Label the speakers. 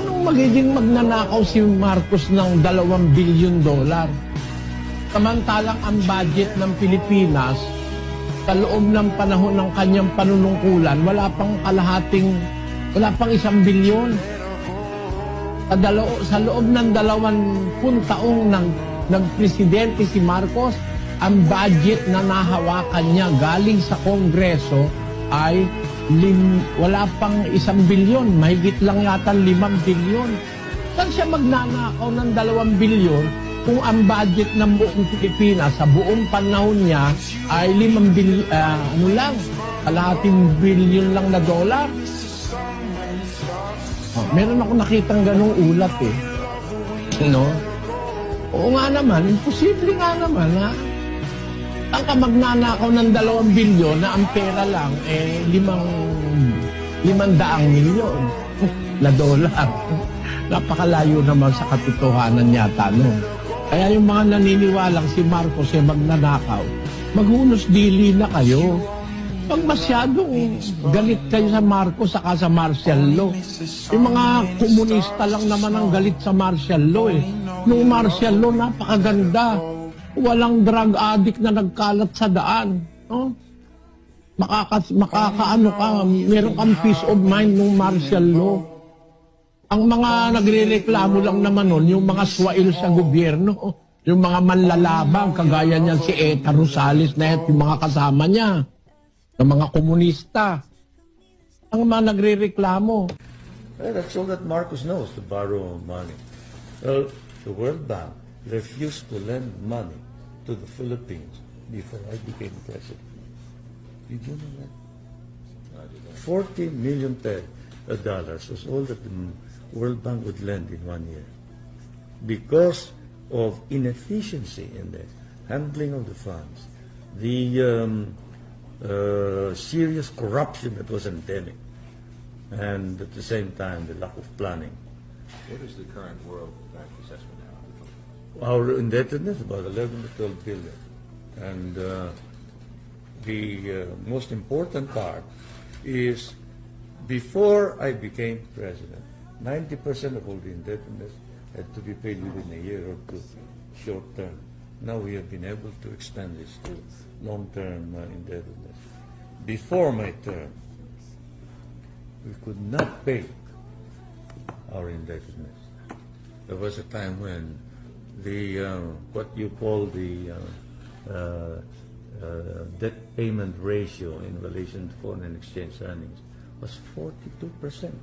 Speaker 1: Paano magiging magnanakaw si Marcos ng dalawang bilyon dolar? Samantalang ang budget ng Pilipinas sa loob ng panahon ng kanyang panunungkulan, wala pang kalahating, wala pang isang bilyon. Sa, dalo, sa loob ng dalawang taong ng, ng presidente si Marcos, ang budget na nahawakan niya galing sa Kongreso ay lim, wala pang isang bilyon, mahigit lang yata limang bilyon. Saan siya magnanakaw ng dalawang bilyon kung ang budget ng buong Pilipinas sa buong panahon niya ay limang bilyon, ano lang, kalahating bilyon lang na dolar? Oh, meron ako nakitang ganong ulat eh. No? Oo nga naman, imposible nga naman ha. Ang ka magnanakaw ng dalawang bilyon na ang pera lang eh limang limang daang milyon na dolar. Napakalayo naman sa katotohanan yata no. Kaya yung mga naniniwalang si Marcos ay magnanakaw, maghunos dili na kayo. Pag masyadong galit kayo sa Marcos saka sa martial law, yung mga komunista lang naman ang galit sa martial law eh. Yung martial law, napakaganda. Walang drug addict na nagkalat sa daan. No? Makaka, makakaano ka, meron kang peace of mind ng martial law. Ang mga nagrereklamo lang naman nun, yung mga swail sa gobyerno, yung mga manlalabang, kagaya niyan si Eta Rosales na yung mga kasama niya, ng mga komunista. Ang mga nagrereklamo,
Speaker 2: Well, that's all that Marcos knows, to borrow money. Well, the World Bank refused to lend money to the Philippines before I became president. Did you know that? 40 million uh, dollars was all that the World Bank would lend in one year. Because of inefficiency in the handling of the funds, the um, uh, serious corruption that was endemic, and at the same time the lack of planning.
Speaker 3: What is the current World Bank assessment now?
Speaker 2: Our indebtedness about 11 to 12 billion, and uh, the uh, most important part is before I became president, 90% of all the indebtedness had to be paid within a year or two, short term. Now we have been able to extend this to long-term uh, indebtedness. Before my term, we could not pay our indebtedness. There was a time when the uh, what you call the uh, uh, uh, debt payment ratio in relation to foreign exchange earnings was 42 percent.